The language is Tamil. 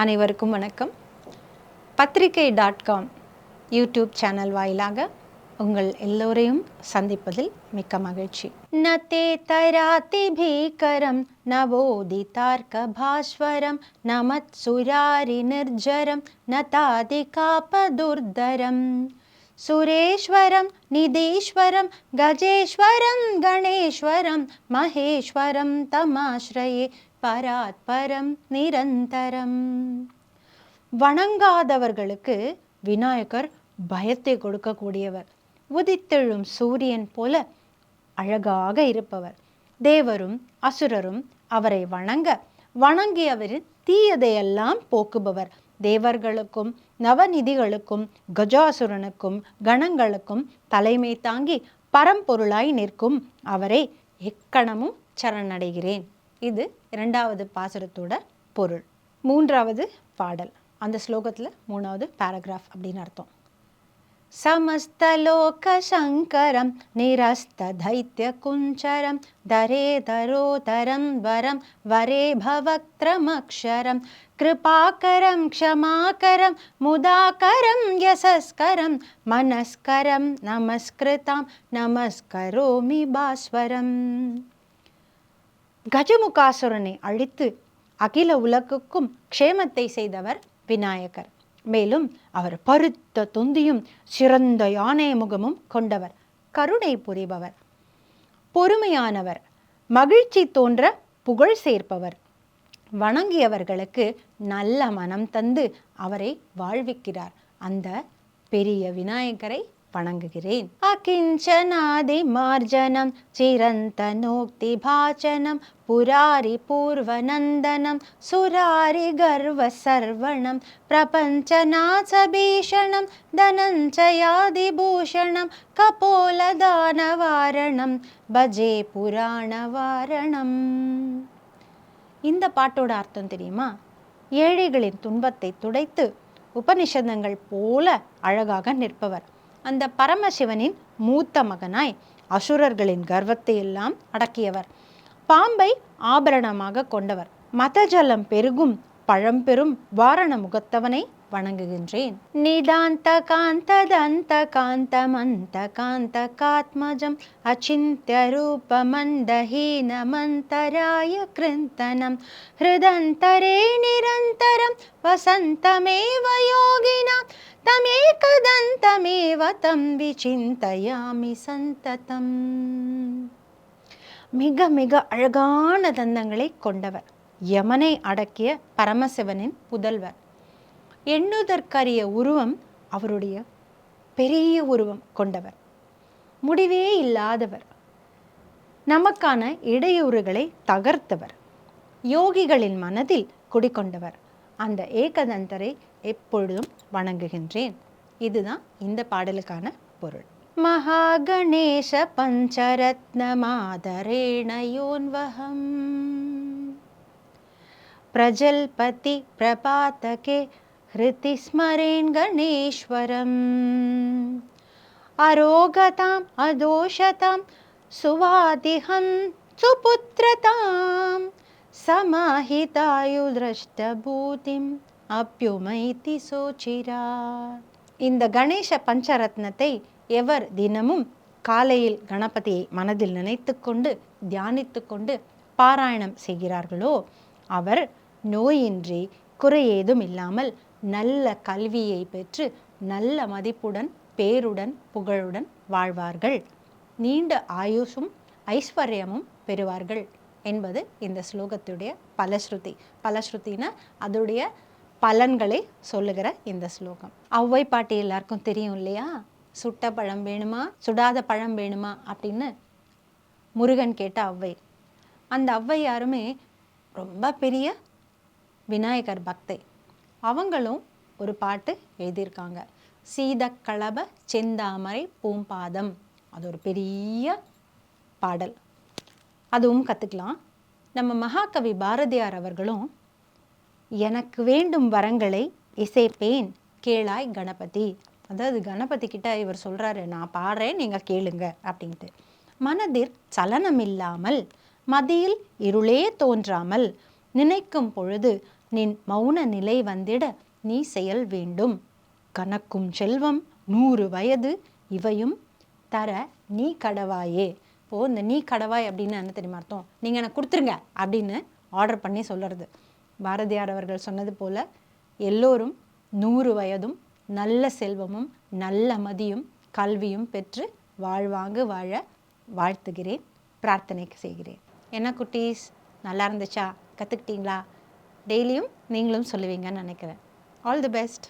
அனைவருக்கும் வணக்கம். பத்திரிகை டாட் காம் யூடியூப் சேனல் வாயிலாக உங்கள் எல்லோரையும் சந்திப்பதில் மிக்க மகிழ்ச்சி. ந தராதி பீகரம் நவோதிதார்க்க பாஸ்வரம் ந மத்சுராரி நிர்ஜரம் நதாதி காபதுர்தரம் சுரேஸ்வரம் நிதீஸ்வரம் கஜேஸ்வரம் கணேஸ்வரம் மகேஸ்வரம் தமாஸ்ரயே பராத்பரம் நிரந்தரம் வணங்காதவர்களுக்கு விநாயகர் பயத்தை கொடுக்கக்கூடியவர். உதித்தெழும் சூரியன் போல அழகாக இருப்பவர். தேவரும் அசுரரும் அவரை வணங்க வணங்கியவரின் தீயதையெல்லாம் போக்குபவர். தேவர்களுக்கும் நவநிதிகளுக்கும் கஜாசுரனுக்கும் கணங்களுக்கும் தலைமை தாங்கி பரம்பொருளாய் நிற்கும் அவரை எக்கணமும் சரணடைகிறேன். இது இரண்டாவது பாசுரத்தோட பொருள். மூன்றாவது பாடல். அந்த ஸ்லோகத்தில் மூணாவது பேராகிராஃப் அப்படின்னு அர்த்தம். समस्तलोकशङ्करं निरस्तदैत्यकुञ्चरं दरे दरोदरं वरं वरे भवक्त्रमक्षरं कृपाकरं क्षमाकरं मुदाकरं यशस्करं मनस्करं नमस्कृतां नमस्करोमि भास्वरम् கஜமுகாசுரனை அழித்து அகில உலகுக்கும் க்ஷேமத்தை செய்தவர் விநாயகர் மேலும் அவர் பருத்த தொந்தியும் சிறந்த யானை முகமும் கொண்டவர் கருணை புரிபவர் பொறுமையானவர் மகிழ்ச்சி தோன்ற புகழ் சேர்ப்பவர். வணங்கியவர்களுக்கு நல்ல மனம் தந்து அவரை வாழ்விக்கிறார். அந்த பெரிய விநாயகரை வணங்குகிறேன். அகிஞ்சனாதி மார்ஜனம் சிரந்தனோக்தி பாச்சனம் புராரி பூர்வநந்தனம் சுராரி கர்வ சர்வணம் பிரபஞ்சநாசபீஷணம் தனஞ்சயாதிபூஷணம் கபோலதானவாரணம் பஜே புராணவாரணம் இந்த பாட்டோட அர்த்தம் தெரியுமா? ஏழைகளின் துன்பத்தை துடைத்து உபனிஷதங்கள் போல அழகாக நிற்பவர். அந்த பரமசிவனின் மூத்த மகனாய் அசுரர்களின் கர்வத்தை எல்லாம் அடக்கியவர். பாம்பை ஆபரணமாக கொண்டவர். மதஜலம் பெருகும் பழம்பெரும் வாரண முகத்தவனை வணங்குகின்றேன். நிதாந்த காந்த தந்த காந்த மந்த காந்த காத்மஜம் அச்சிந்திய ரூபமந்தஹீன மந்தராய கிருந்தனம். ஹிருதந்தரே நிரந்தரம் வசந்தமேவ யோகினா தமேகதந்தமேவ தம் விசிந்தயாமி சந்ததம் மிக மிக அழகான தந்தங்களை கொண்டவர் யமனை அடக்கிய பரமசிவனின் புதல்வர் எண்ணுதற்கரிய உருவம் அவருடைய பெரிய உருவம் கொண்டவர் முடிவே இல்லாதவர் நமக்கான இடையூறுகளை தகர்த்தவர் யோகிகளின் மனதில் குடிக்கொண்டவர் அந்த ஏகதந்தரை எப்பொழுதும் வணங்குகின்றேன் இதுதான் இந்த பாடலுக்கான பொருள் மகாகணேச பஞ்சரத்னமாதரேண யோன்வகம் प्रजल्पति प्रपातके हृति स्मरेन् गणेश्वरम् अरोगताम् अदोषतां सुवादिहं सुपुत्रतां समाहितायुदृष्टभूतिम् அப்யுமைத்தி சோச்சிரா இந்த கணேச பஞ்சரத்னத்தை எவர் தினமும் காலையில் கணபதியை மனதில் நினைத்து கொண்டு தியானித்து கொண்டு பாராயணம் செய்கிறார்களோ அவர் நோயின்றி குறையேதும் இல்லாமல் நல்ல கல்வியை பெற்று நல்ல மதிப்புடன் பேருடன் புகழுடன் வாழ்வார்கள். நீண்ட ஆயுஷும் ஐஸ்வர்யமும் பெறுவார்கள் என்பது இந்த ஸ்லோகத்துடைய பலஸ்ருதி. பலஸ்ருத்தினா அதோடைய பலன்களை சொல்லுகிற இந்த ஸ்லோகம். ஔவை பாட்டி எல்லாருக்கும் தெரியும் இல்லையா? சுட்ட பழம் வேணுமா? சுடாத பழம் வேணுமா? அப்படின்னு முருகன் கேட்ட ஔவை அந்த ஔவை யாருமே? ரொம்ப பெரிய விநாயகர் பக்தை. அவங்களும் ஒரு பாட்டு எழுதியிருக்காங்க. சீதக்களப செந்தாமரை பூம்பாதம். அது ஒரு பெரிய பாடல். அதுவும் கற்றுக்கலாம் நம்ம மகாகவி பாரதியார் அவர்களும் எனக்கு வேண்டும் வரங்களை இசைப்பேன் கேளாய் கணபதி. அதாவது கணபதி கிட்ட இவர் சொல்கிறாரு நான் பாடுறேன் நீங்கள் கேளுங்க அப்படின்ட்டு. மனதிற் சலனமில்லாமல் மதியில் இருளே தோன்றாமல் நினைக்கும் பொழுது நின் மௌன நிலை வந்திட நீ செயல் வேண்டும். கணக்கும் செல்வம் நூறு வயது இவையும் தர நீ கடவாயே. இப்போது இந்த நீ கடவாய் அப்படின்னு என்ன தெரியுமா அர்த்தம்? நீங்கள் எனக்கு கொடுத்துருங்க அப்படின்னு ஆர்டர் பண்ணி சொல்கிறது பாரதியார் அவர்கள் சொன்னது போல் எல்லோரும் நூறு வயதும் நல்ல செல்வமும் நல்ல மதியும் கல்வியும் பெற்று வாழ்வாங்கு வாழ வாழ்த்துகிறேன் பிரார்த்தனை செய்கிறேன். என்ன குட்டீஸ் நல்லா இருந்துச்சா? கற்றுக்கிட்டீங்களா டெய்லியும் நீங்களும் சொல்லுவீங்கன்னு நினைக்கிறேன். All the best